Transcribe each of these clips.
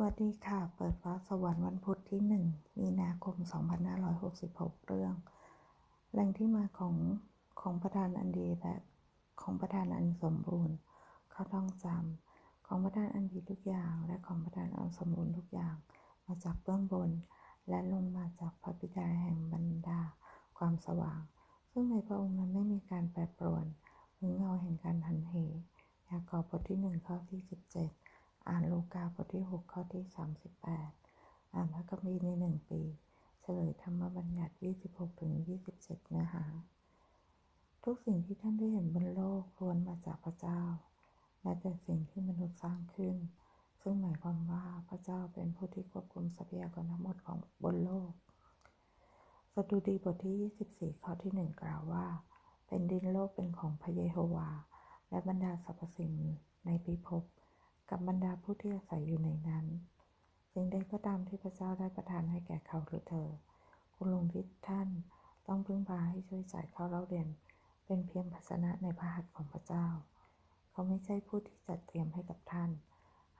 วัสดีค่ะ เปิดฟ้าสวรรค์วันพุธที่ 1 มีนาคม 2566 เรื่อง แหล่งที่มาของของประธานอันดีและของประธานอันสมบูรณ์ เขาต้องจำของประธานอันดีทุกอย่าง และของประธานอันสมบูรณ์ทุกอย่าง มาจากเบื้องบน และลงมาจากพระบิดาแห่งบรรดา ความสว่าง ซึ่งในพระองค์นั้นไม่มีการแปรปรวนหรือเงาแห่งการหันเหยากอบบทที่1ข้อที่ 17 อ่านลูกาบทที่ 6 ข้อที่ 38 อ่านพระคัมภีร์ใน 1 ปี เฉลยธรรมบัญญัติ 26ถึง27 เนื้อหา ทุกสิ่งที่ท่านได้เห็นบนโลกล้วนมาจากพระเจ้า และแต่สิ่งที่มนุษย์สร้างขึ้น ซึ่งหมายความว่าพระเจ้าเป็นผู้ที่ควบคุมทรัพยากรทั้งหมดของบนโลก สดุดีบทที่ 24 ข้อที่ 1 กล่าวว่า เป็นดินโลกเป็นของพระเยโฮวา และบรรดาสรรพสิ่งในพิภพ กับบรรดาผู้ที่อาศัยอยู่ในนั้นสิ่งใดก็ตามที่พระเจ้าได้ประทานให้แก่เขาหรือเธอ คุณลุงที่ท่านต้องพึ่งพาให้ช่วยจ่ายเขาเล่าเรียน เป็นเพียงภาชนะในพระหัตถ์ของพระเจ้า เขาไม่ใช่ผู้ที่จัดเตรียมให้กับท่าน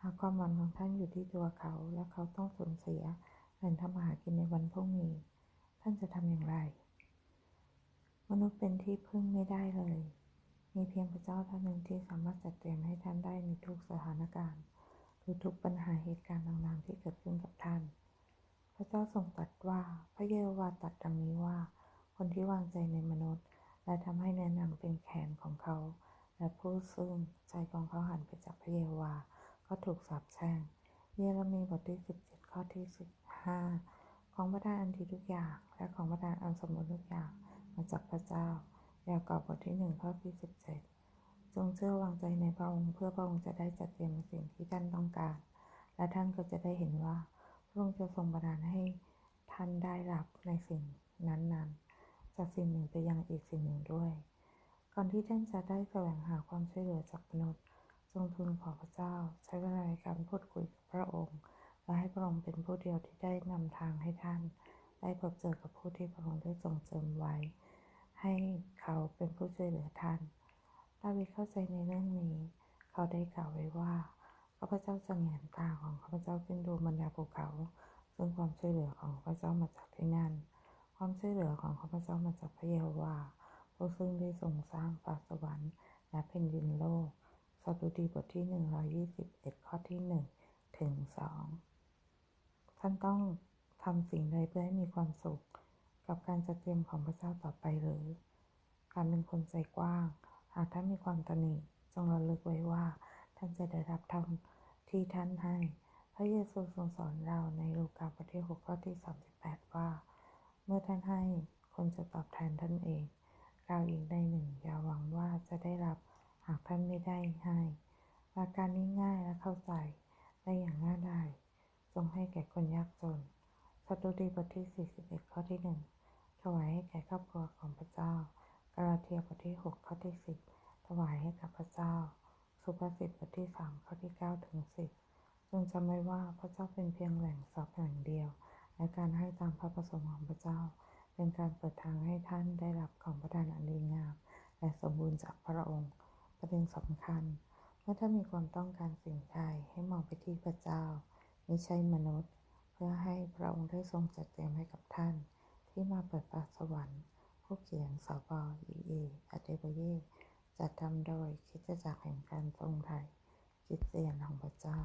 หากความหวังของท่านอยู่ที่ตัวเขา และเขาต้องสูญเสียแหล่งทำมาหากินในวันพรุ่งนี้ ท่านจะทำอย่างไร มนุษย์เป็นที่พึ่งไม่ได้เลย มีเพียงพระเจ้าท่านหนึ่งที่สามารถจัดเตรียมให้ท่านได้ในทุกสถานการณ์หรือทุกปัญหาเหตุการณ์ต่างๆที่เกิดขึ้นกับท่าน พระเจ้าทรงตรัสว่าพระเยโฮวาตรัสดังนี้ว่า คนที่วางใจในมนุษย์ และทำให้แนะนำเป็นแขนของเขา และผู้ซึ่งใจของเขาหันไปจากพระเยโฮวา ก็ถูกสาปแช่ง เยเรมีบทที่ 17 ข้อที่ 15 ของประทานอันดีทุกอย่าง และของประทานอันสมบูรณ์ทุกอย่างมาจากพระเจ้า ยากอบบทที่หนึ่งข้อที่สิบเจ็ดจงเชื่อวางใจในพระองค์เพื่อพระองค์จะได้จัดเตรียมสิ่งที่ท่านต้องการ และท่านก็จะได้เห็นว่าพระองค์จะทรงประทานให้ท่านได้รับในสิ่งนั้นๆ จากสิ่งหนึ่งไปยังอีกสิ่งหนึ่งด้วย ก่อนที่ท่านจะได้แสวงหาความช่วยเหลือจากมนุษย์ ทรงทูลขอพระเจ้า ใช้เวลาในการพูดคุยกับพระองค์ และให้พระองค์เป็นผู้เดียวที่ได้นำทางให้ท่าน ได้พบเจอกับผู้ที่พระองค์ได้ทรงเจิมไว้ ให้เขาเป็นผู้ช่วยเหลือท่านดาวิดเข้าใจในเรื่องนี้ เขาได้กล่าวไว้ว่าข้าพเจ้าจะแงนตาของข้าพเจ้าขึ้นดูบรรดาภูเขาซึ่งความช่วยเหลือของข้าพเจ้ามาจากที่นั่น ความช่วยเหลือของข้าพเจ้ามาจากพระเยโฮวาผู้ซึ่งได้ทรงสร้างฟ้าสวรรค์และแผ่นดินโลกสดุดีบทที่ 121 ข้อที่ 1 ถึง 2 ท่านต้องทำสิ่งใดเพื่อให้มีความสุข กับการจัดเตรียมของพระเจ้าต่อไปหรือ การเป็นคนใจกว้าง หากท่านมีความตนีจงระลึกไว้ว่า ท่านจะได้รับธรรมที่ท่านให้ พระเยซูทรงสอนเราในลูกาบทที่6ข้อที่ 38 ว่า เมื่อท่านให้คนจะตอบแทนท่านเองกล่าวอีกในหนึ่งอย่าหวังว่าจะได้รับหากท่านไม่ได้ให้หลักการนี้ง่ายและเข้าใจได้อย่างง่ายดายจงให้แก่คนยากจน สดุดีบทที่ 41 ข้อที่ 1 ถวายให้แก่ครอบครัวของพระเจ้า กาลาเทียบทที่ 6 ข้อที่ 10 ถวายให้กับพระเจ้า สุภาษิตบทที่ 3 ข้อที่ 9 ถึง 10 จงจำไว้ว่าพระเจ้าเป็นเพียงแหล่งทรัพย์แหล่งเดียว และการให้ตามพระประสงค์ของพระเจ้า เป็นการเปิดทางให้ท่านได้รับของประทานอันดีงาม และสมบูรณ์จากพระองค์ ประเด็นสำคัญเมื่อท่านมีความต้องการสิ่งใดให้มองไปที่พระเจ้าไม่ใช่มนุษย์ พื่อให้พระองค์ได้ทรงจัดเตรียมให้กับท่าน ที่มาเปิดปากสวรรค์ ผู้เขียนสบอีเออเดบเยจัดทำโดยคิดจักแห่งการทรงไทย คิดเสียนของพระเจ้า